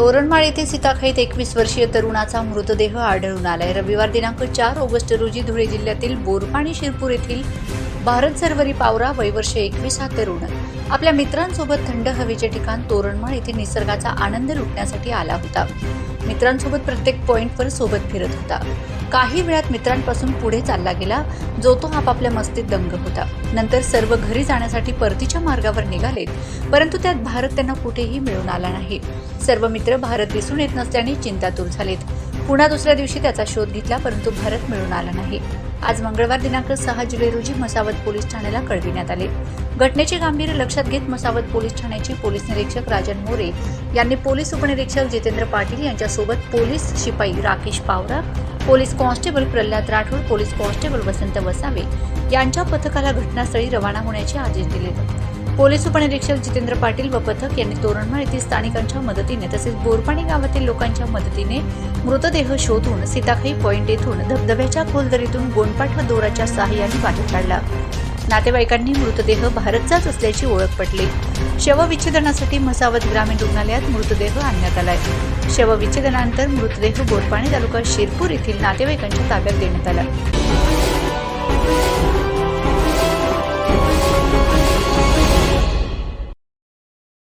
तोरणमाळ येथे सीताखाईत एकवीस वर्षीय तरुणाचा मृतदेह आढळून आलाय. रविवार दिनांक चार ऑगस्ट रोजी धुळे जिल्ह्यातील बोरपाणी शिरपूर येथील भारत सरवरी पावरा वयवर्ष एकवीस हा तरुण. आपल्या मित्रांसोबत थंड हवेचे ठिकाण तोरणमाळ येथे निसर्गाचा आनंद लुटण्यासाठी आला होता. मित्रांसोबत प्रत्येक पॉइंटवर सोबत फिरत होता. काही वेळात मित्रांपासून पुढे चालला गेला जो तो आपापल्या मस्तीत दंग होता. नंतर सर्व घरी जाण्यासाठी परतीच्या मार्गावर निघालेत परंतु त्यात भारत त्यांना कुठेही मिळून आला नाही. सर्व मित्र भारत दिसून येत नसल्याने चिंतातूर झालेत. पुन्हा दुसऱ्या दिवशी त्याचा शोध घेतला परंतु भारत मिळून आला नाही. आज मंगळवार दिनांक सहा जुलै रोजी मसावत पोलीस ठाण्याला कळविण्यात आले. घटनेचे गांभीर्य लक्षात घेत मसावत पोलीस ठाण्याचे पोलीस निरीक्षक राजन मोरे यांनी पोलीस उपनिरीक्षक जितेंद्र पाटील यांच्यासोबत पोलीस शिपाई Rakesh Pawara police constable Pralhad Rathod police constable Vasant Vasave यांच्या पथकाला घटनास्थळी रवाना होण्याचे आदेश दिले. पोलीस उपनिरीक्षक जितेंद्र पाटील व पथक यांनी तोरणमाळ येथील स्थानिकांच्या मदतीने तसेच बोरपाणी गावातील लोकांच्या मदतीने मृतदेह शोधून सीताखाई पॉइंट येथून धबधब्याच्या खोलदरीतून गोंडपाठ व दोराच्या सहाय्याने बाहेर काढला. नातेवाईकांनी मृतदेह भारतचाच असल्याची ओळख पटली. शवविच्छेदनासाठी मसावत ग्रामीण रुग्णालयात मृतदेह आणण्यात आलाय. शवविच्छेदनानंतर मृतदेह बोरपाणी तालुका शिरपूर येथील नातेवाईकांच्या ताब्यात देण्यात आला.